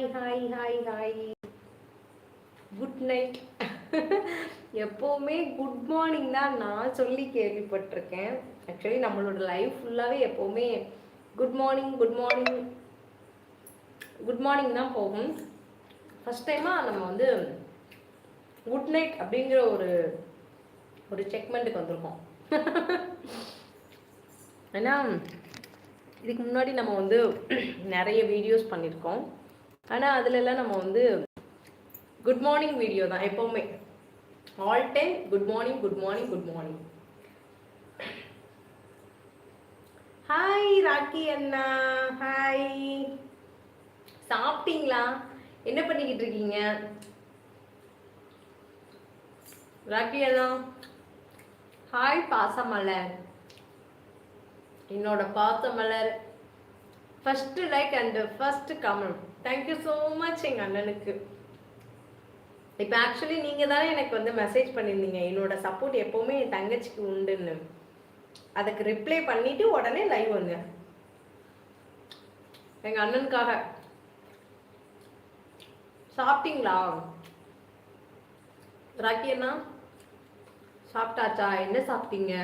Hi hi hi hi good night எப்போவுமே good morning தான் நான் சொல்லி கேள்விப்பட்டிருக்கேன். ஆக்சுவலி நம்மளோட லைஃப் ஃபுல்லாகவே எப்போவுமே good morning good morning good morning தான் போகும். ஃபஸ்ட் டைமாக நம்ம வந்து குட் நைட் அப்படிங்கிற ஒரு ஒரு செக்மெண்ட்டுக்கு வந்திருக்கோம். ஏன்னா இதுக்கு முன்னாடி நம்ம வந்து நிறைய வீடியோஸ் பண்ணியிருக்கோம். ஆனால் அதுலலாம் நம்ம வந்து குட் மார்னிங் வீடியோ தான் எப்போவுமே. All time good morning good morning good morning hi Rocky அண்ணா. ஹாய் சாப்பிட்டீங்களா? என்ன பண்ணிக்கிட்டு இருக்கீங்க? ராக்கி அண்ணா. ஹாய் பாசமலர். என்னோட Pasamalar. First like and first comment thank you so much எங்கள் அண்ணனுக்கு. இப்போ ஆக்சுவலி நீங்கள் தானே எனக்கு வந்து மெசேஜ் பண்ணியிருந்தீங்க. என்னோட சப்போர்ட் எப்போவுமே என் தங்கச்சிக்கு உண்டுன்னு. அதுக்கு ரிப்ளை பண்ணிட்டு உடனே லைவ் வந்தேன் எங்கள் அண்ணனுக்காக. சாப்பிட்டீங்களா? ராக்கி அண்ணா சாப்பிட்டாச்சா? என்ன சாப்பிட்டீங்க?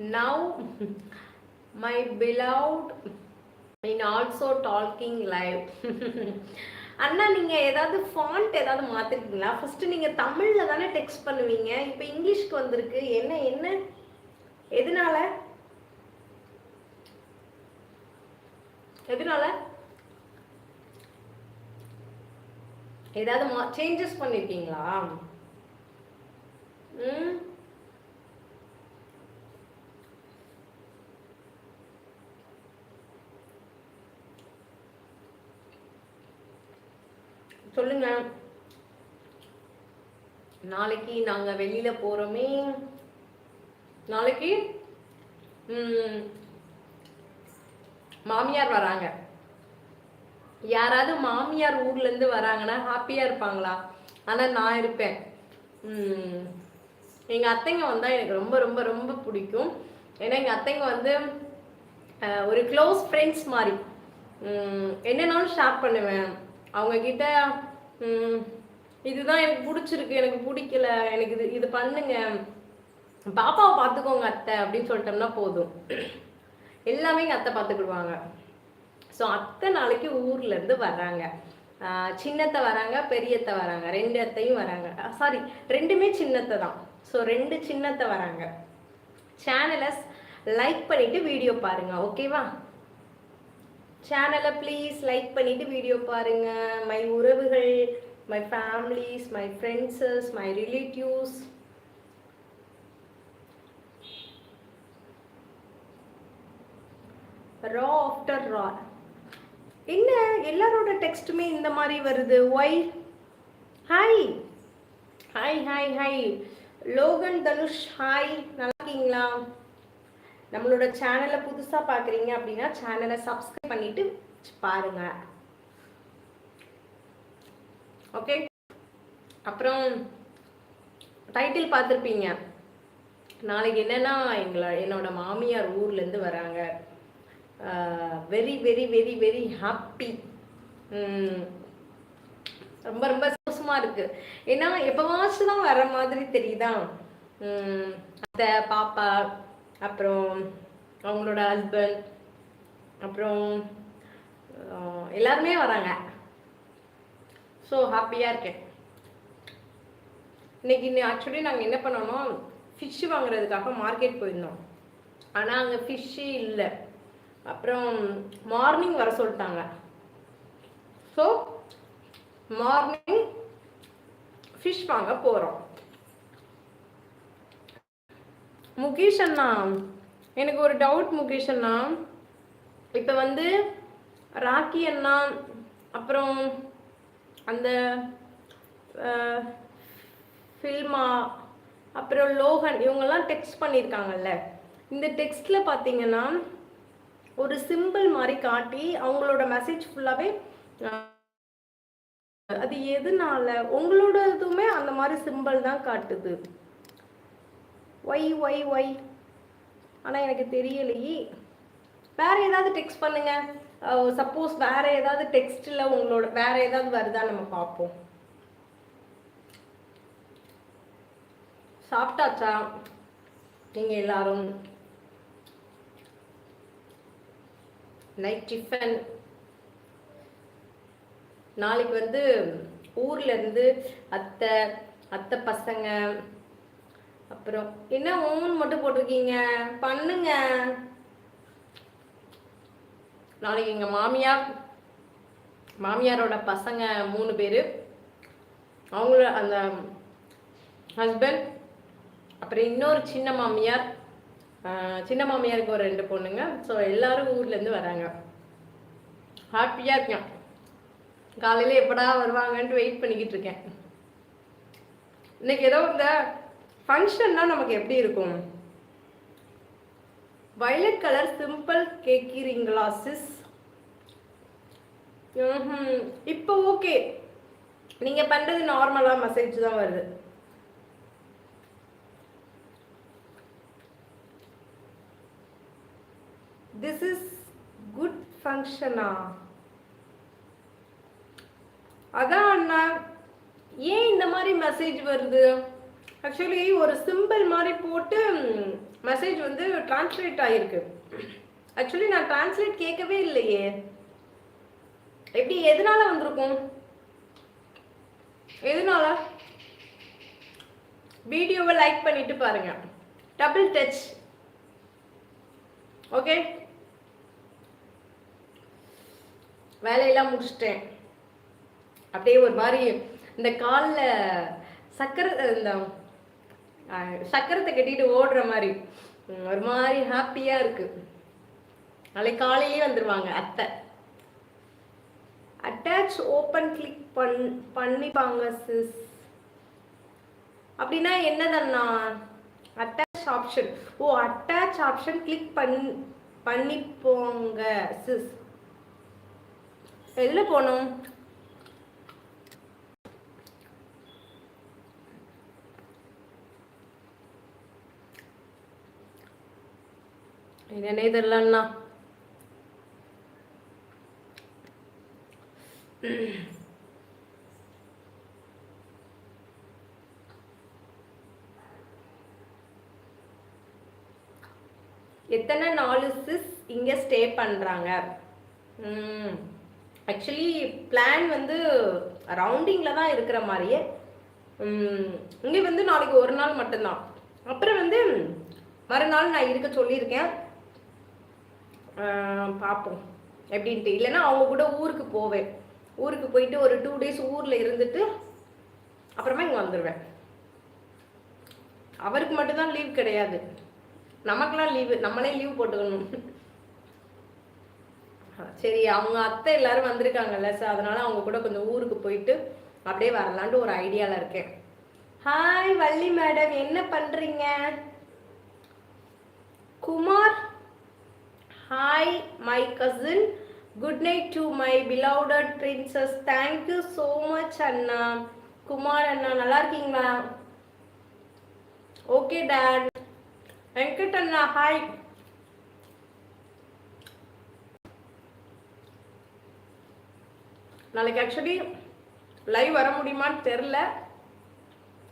Now my beloved in also talking live. அண்ணா நீங்கள் ஏதாவது ஃபாண்ட் ஏதாவது மாற்றிருக்கீங்களா ஃபஸ்ட்டு நீங்கள் தமிழில் தானே டெக்ஸ்ட் பண்ணுவீங்க. இப்போ இங்கிலீஷ்க்கு வந்திருக்கு. என்ன என்ன? எதனால? எதனால? ஏதாவது மா சேஞ்சஸ் பண்ணியிருக்கீங்களா ம்? சொல்லுங்க. நாளைக்கு நாங்க வெளியில போறோமே. நாளைக்கு மாமியார் வராங்க. யாராவது மாமியார் ஊர்ல இருந்து வராங்கன்னா ஹாப்பியா இருப்பாங்களா? ஆனா நான் இருப்பேன். எங்க அத்தைங்க வந்தா எனக்கு ரொம்ப ரொம்ப ரொம்ப பிடிக்கும். ஏன்னா எங்க அத்தைங்க வந்து ஒரு க்ளோஸ் ஃப்ரெண்ட்ஸ் மாதிரி. என்னென்னாலும் ஷேர் பண்ணுவேன். அவங்க கிட்ட இதுதான் எனக்கு பிடிச்சிருக்கு எனக்கு பிடிக்கல எனக்கு இது இது பண்ணுங்க. பாப்பாவை பார்த்துக்கோங்க அத்தை அப்படின்னு சொல்லிட்டோம்னா போதும். எல்லாமே எங்கள் அத்தை பார்த்துக்கிடுவாங்க. ஸோ அத்தை நாளைக்கு ஊர்ல இருந்து வர்றாங்க. சின்னத்தை வராங்க பெரியத்தை வராங்க ரெண்டு அத்தையும் வராங்க சாரி ரெண்டுமே சின்னத்தை தான். ஸோ ரெண்டு சின்னத்தை வராங்க சேனலை லைக் பண்ணிட்டு வீடியோ பாருங்க ஓகேவா சேனலை ப்ளீஸ் லைக் பண்ணிவிட்டு வீடியோ பாருங்க. மை உறவுகள் my families my friends my relatives raw after ரா என்ன? எல்லாரோட டெக்ஸ்ட்டுமே இந்த மாதிரி வருது. Why hi hi hi hi Logan Dhanush hi நல்லா இருக்கீங்களா? நம்மளோட சேனலை புதுசாக பார்க்குறீங்க அப்படின்னா சேனலை சப்ஸ்கிரைப் பண்ணிட்டு பாருங்க. ஓகே அப்புறம் டைட்டில் பார்த்துருப்பீங்க. நாளைக்கு என்னன்னா எங்களை என்னோட மாமியார் ஊர்லேருந்து வராங்க. Very very very very happy ரொம்ப ரொம்ப சந்தோஷமாக இருக்கு. ஏன்னா எப்பவாச்சும் தான் வர மாதிரி தெரியுதா? அத்தை பாப்பா அப்புறம் அவங்களோட ஹஸ்பண்ட் அப்புறம் எல்லாருமே வராங்க. ஸோ ஹாப்பியாக இருக்கேன். இன்னைக்கு இன்னும் ஆக்சுவலி நாங்கள் என்ன பண்ணோம்னா ஃபிஷ்ஷு வாங்குறதுக்காக மார்க்கெட் போயிருந்தோம். ஆனால் அங்கே ஃபிஷ்ஷு இல்லை. அப்புறம் மார்னிங் வர சொல்லிட்டாங்க. ஸோ மார்னிங் ஃபிஷ் வாங்க போகிறோம் முகேஷ் அண்ணா. எனக்கு ஒரு டவுட் முகேஷ் அண்ணா. இப்போ வந்து ராக்கி அண்ணா அப்புறம் அந்த ஃபில்மா அப்புறம் லோகன் இவங்கெல்லாம் டெக்ஸ்ட் பண்ணியிருக்காங்கல்ல இந்த டெக்ஸ்ட்டில் பார்த்தீங்கன்னா ஒரு சிம்பிள் மாதிரி காட்டி அவங்களோட மெசேஜ் ஃபுல்லாகவே அது எதுனால? உங்களோட இதுவுமே அந்த மாதிரி சிம்பிள் தான் காட்டுது. Why why why. ஆனால் எனக்கு தெரியலையே. வேற ஏதாவது டெக்ஸ்ட் பண்ணுங்க. சப்போஸ் வேற ஏதாவது டெக்ஸ்ட்டில் உங்களோட வேற ஏதாவது வருதா நம்ம பார்ப்போம். சாப்பிட்டாச்சா? நீங்க எல்லாரும். Night tiffin. நாளைக்கு வந்து ஊர்ல இருந்து அத்தை அத்தை பசங்க அப்புறம் என்ன ஓன் மட்டும் போட்டிருக்கீங்க? பண்ணுங்க. நாளைக்கு எங்கள் மாமியார் மாமியாரோட பசங்க மூணு பேர். அவங்கள அந்த ஹஸ்பண்ட் அப்புறம் இன்னொரு சின்ன மாமியார். சின்ன மாமியாருக்கு ஒரு ரெண்டு பொண்ணுங்க. ஸோ எல்லாரும் ஊர்லேருந்து வராங்க. ஹாப்பியாக இருக்கேன். காலையில் எப்படா வருவாங்கன்ட்டு வெயிட் பண்ணிக்கிட்டு இருக்கேன். இன்னைக்கு ஏதோ இந்த ஃபங்க்ஷன்னா நமக்கு எப்படி இருக்கும்? வயலட் கலர் சிம்பிள் கேட்கிறீங்களா சிஸ் இப்போ ஓகே நீங்கள் பண்ணுறது நார்மலாக மெசேஜ் தான் வருது. திஸ் இஸ் குட் ஃபங்க்ஷனா அதான் அண்ணா ஏன் இந்த மாதிரி மெசேஜ் வருது? ஆக்சுவலி ஒரு சிம்பிள் மாதிரி போட்டு மெசேஜ் வந்து டிரான்ஸ்லேட் ஆகிருக்கு ஆக்சுவலி நான் டிரான்ஸ்லேட் கேட்கவே இல்லையே. எப்படி எதனால வந்திருக்கும்? எதனால? வீடியோவை லைக் பண்ணிட்டு பாருங்க. டபுள் டச் ஓகே வேலையெல்லாம் முடிச்சிட்டேன். அப்படியே ஒரு மாதிரி இந்த காலில் சக்கரை இந்த சக்கரத்தை கட்டிட்டு ஓடுற மாதிரி. ஒரு மாதிரி ஹாப்பியா இருக்கு. நாளைக்கு காலையிலே வந்துருவாங்க அத்தை. அட்டாச் ஓப்பன் கிளிக் பண் பண்ணிப்பாங்க சிஸ் அப்படின்னா என்னதண்ணா? Attach option oh attach option click பண் பண்ணிப்போங்க சிஸ் எதில் போகணும்? என்னன்னே தெரிலண்ணா எத்தனை நாலு சிஸ் இங்கே ஸ்டே பண்ணுறாங்க ஆக்சுவலி பிளான் வந்து ரவுண்டிங்கில் தான் இருக்கிற மாதிரியே. இங்கே வந்து நாளைக்கு ஒரு நாள் மட்டும்தான். அப்புறம் வந்து மறுநாள் நான் இருக்க சொல்லியிருக்கேன். பார்ப்போம் எப்படின்ட்டு. இல்லைன்னா அவங்க கூட ஊருக்கு போவேன். ஊருக்கு போயிட்டு ஒரு டூ டேஸ் ஊரில் இருந்துட்டு அப்புறமா இங்கே வந்துடுவேன் அவருக்கு மட்டும்தான் லீவ் கிடையாது. நமக்கெல்லாம் லீவு நம்மளே லீவ் போட்டுக்கணும். சரி அவங்க அத்தை எல்லாரும் வந்திருக்காங்கல்ல சார் அதனால அவங்க கூட கொஞ்சம் ஊருக்கு போயிட்டு அப்படியே வரலான்ட்டு ஒரு ஐடியாவில் இருக்கேன். ஹாய் வள்ளி மேடம் என்ன பண்ணுறீங்க Kumar? Hi my cousin good night to my beloved princess thank you so much அண்ணா குமார் அண்ணா நல்லா இருக்கீங்களா? ஓகே டேட் வெங்கட் அண்ணா ஹாய் நாளைக்கு ஆக்சுவலி லைவ் வர முடியுமான்னு தெரில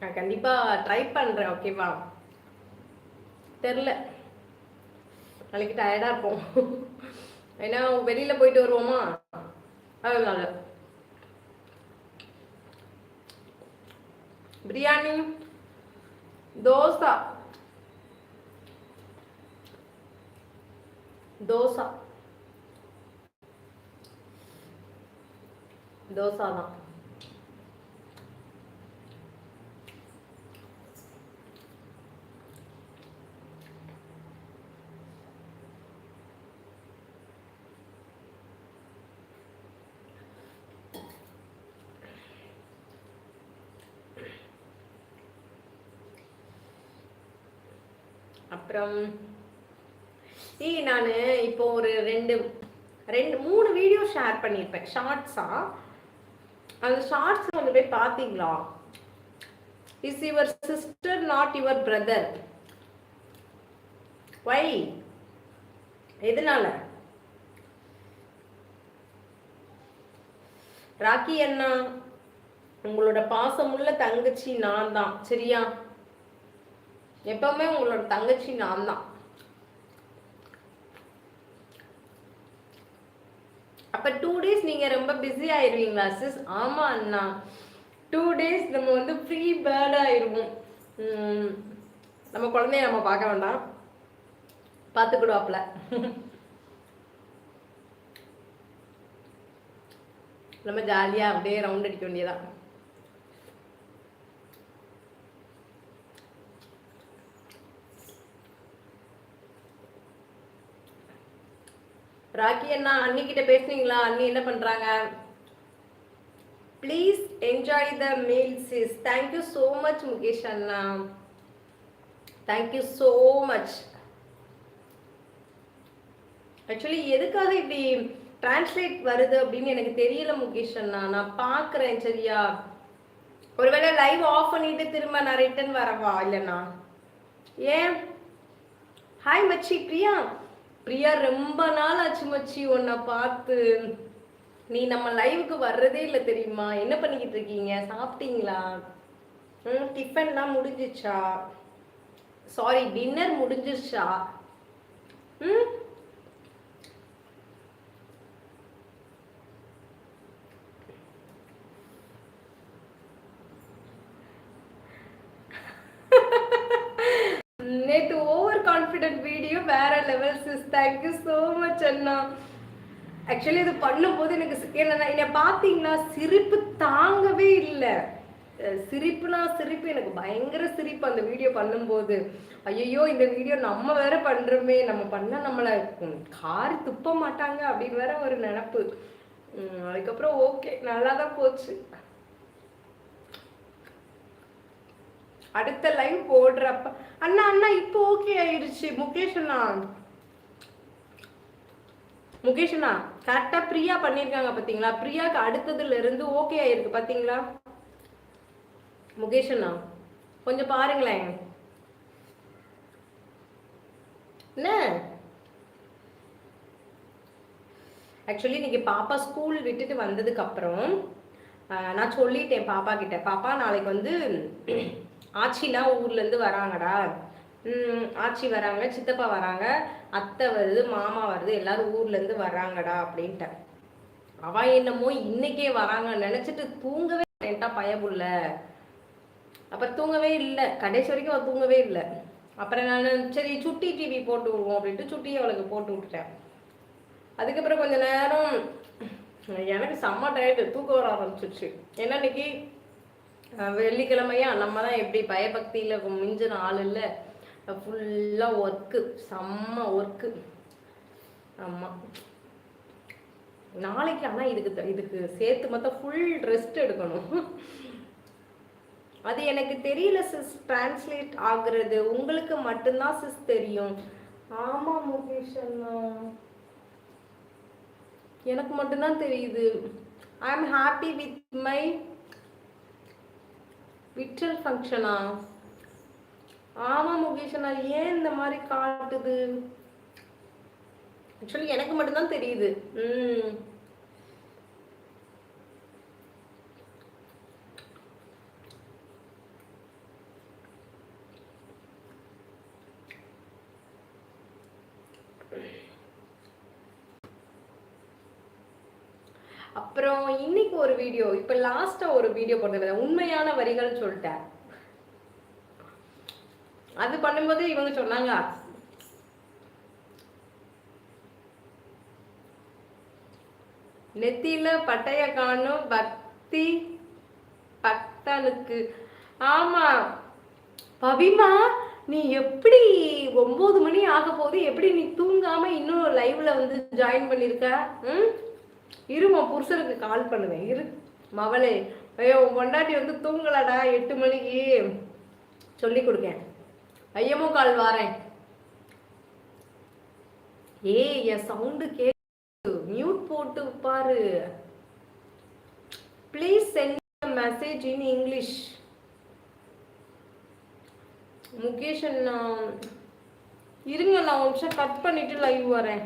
நான் கண்டிப்பாக ட்ரை பண்ணுறேன் ஓகேவா தெரில நாளைக்கு டயர்டாக இருப்போம். ஏன்னா வெளியில் போயிட்டு வருவோமா? அதனால. பிரியாணி தோசா. தோசா. தோசா தான். அப்புறம் ஈ நான் இப்போ ஒரு ரெண்டு ரெண்டு மூணு வீடியோ ஷேர் பண்ணியிருப்பேன். ஷார்ட்ஸா அந்த ஷார்ட்ஸ் வந்து போய் பார்த்தீங்களா? Is your sister not your brother why எதனால? ராக்கி அண்ணா உங்களோட பாசமுள்ள தங்கச்சி நான் தான். சரியா? எப்பவுமே உங்களோட தங்கச்சி நான் தான் அப்ப டூ டேஸ் நீங்க ரொம்ப பிஸி ஆயிருவீங்களா சிஸ் ஆமா அண்ணா. டூ டேஸ் நம்ம வந்து ஃப்ரீ பேர்ட் ஆயிருவோம். நம்ம குழந்தைய நம்ம பார்க்க வேண்டாம். பார்த்துக்கிடுவாப்ல நம்ம ஜாலியாக அப்படியே ரவுண்ட் அடிக்க வேண்டியதான் ராக்கி அண்ணா அண்ணி கிட்ட பேசுனீங்களா? அண்ணி என்ன பண்றாங்க? Please enjoy the meal sis thank you so much Mukesh Anna. Thank you so much actually எதுக்காக இப்படி டிரான்ஸ்லேட் வருது அப்படின்னு எனக்கு தெரியல முகேஷ் அண்ணா. நான் பார்க்குறேன் சரியா? ஒருவேளை லைவ் ஆஃப் பண்ணிட்டு திரும்ப நான் ரிட்டர்ன் வரவா? இல்லைண்ணா. ஏன்? ஹாய் மச்சி. பிரியா? பிரியா ரொம்ப நாள் ஆச்சு மச்சி உன்னை பார்த்து. நீ நம்ம லைவுக்கு வர்றதே இல்லை தெரியுமா? என்ன பண்ணிக்கிட்டு இருக்கீங்க? சாப்பிட்டீங்களா? ம் டிஃபன்லாம் முடிஞ்சிச்சா? சாரி டின்னர் முடிஞ்சிருச்சா? ம்? கண்டென்ட் வீடியோ வேற level sis thank you so much Anna. Actually இது பண்ணும்போது எனக்கு சி- என்ன என்னை பார்த்தீங்கன்னா சிரிப்பு தாங்கவே இல்லை. சிரிப்புனா சிரிப்பு எனக்கு பயங்கர சிரிப்பு அந்த வீடியோ பண்ணும்போது. ஐயோ இந்த வீடியோ நம்ம வேற பண்றோமே. நம்ம பண்ணால் நம்மளை காரி துப்ப மாட்டாங்க அப்படின்னு வேற ஒரு நினப்பு. அதுக்கப்புறம் ஓகே நல்லா தான் போச்சு. அடுத்த லைவ் போடுறப்ப அண்ணா அண்ணா இப்போ ஓகே ஆயிருச்சு முகேஷ் அண்ணா. முகேஷ் அண்ணா கரெக்டா பிரியா பண்ணிருக்காங்க பாத்தீங்களா? பிரியாக்கு அடுத்ததுல இருந்து ஓகே ஆயிருக்கு பாத்தீங்களா? முகேஷ் அண்ணா கொஞ்சம் பாருங்களேன். என்ன? ஆக்சுவலி இன்னைக்கு பாப்பா ஸ்கூல் விட்டுட்டு வந்ததுக்கு அப்புறம் நான் சொல்லிட்டேன் பாப்பா கிட்ட. பாப்பா நாளைக்கு வந்து ஆச்சிலாம் ஊர்லேருந்து வராங்கடா. ஆச்சி வராங்க சித்தப்பா வராங்க அத்தை வருது மாமா வருது எல்லாரும் ஊர்லேருந்து வராங்கடா அப்படின்ட்டேன் அவ என்னமோ இன்னைக்கே வராங்க நினச்சிட்டு தூங்கவே மாட்டேன்ட்டா பயமுள்ள அப்புறம் தூங்கவே இல்லை. கடைசி வரைக்கும் அவள் தூங்கவே இல்லை. அப்புறம் நான் சரி சுட்டி டிவி போட்டு விடுவோம் அப்படின்ட்டு சுட்டியை அவளுக்கு போட்டு விட்டுட்டேன். அதுக்கப்புறம் கொஞ்ச நேரம் எனக்கு செம்ம டயர்டு தூக்கம் வர ஆரம்பிச்சிருச்சு. ஏன்னா இன்னைக்கு வெள்ளிக்கிழமையா? நம்ம தான் எப்படி பயபக்தியில் மிஞ்சின ஆள் இல்லை. ஃபுல்லாக ஒர்க்கு செம்ம ஒர்க்கு ஆமாம் நாளைக்கு ஆனால் இதுக்கு த- இதுக்கு சேர்த்து மொத்தம் ஃபுல் ரெஸ்ட் எடுக்கணும். அது எனக்கு தெரியல சிஸ் டிரான்ஸ்லேட் ஆகுறது. உங்களுக்கு மட்டும்தான் சிஸ் தெரியும். ஆமாம் முகேஷ் அண்ணா. எனக்கு மட்டும்தான் தெரியுது. I am happy with my Vittal ஃபங்க்ஷனா ஆமா முகேஷனா ஏன் இந்த மாதிரி காட்டுது? ஆக்சுவலி எனக்கு மட்டும்தான் தெரியுது. ம் அப்புறம் இன்னைக்கு ஒரு வீடியோ இப்ப லாஸ்டா ஒரு வீடியோ போட்டது உண்மையான வரிகள் சொல்லிட்டேன். அது பண்ணும்போது இவங்க சொன்னாங்க நெத்தியில பட்டைய காணும் பக்தி பக்தனுக்கு. ஆமா பவிமா நீ எப்படி ஒன்பது மணி ஆக போகுது? எப்படி நீ தூங்காம இன்னும் லைவ்ல வந்து ஜாயின் பண்ணிருக்க? ம்? இரு உன் புருஷனுக்கு கால் பண்ணுவேன் இரு. மவளே ஐயோ உன் பொண்டாட்டி வந்து தூங்கலடா எட்டு மணிக்கு. சொல்லி கொடுக்கேன். ஐயமோ கால் வாரேன். ஏய் என் சவுண்டு கேக்கு மியூட் போட்டு பாரு. Please send message in English Mukesh அண்ணா இருங்க நான் ஒரு நிமிஷம் கட் பண்ணிட்டு லைவ் வரேன்.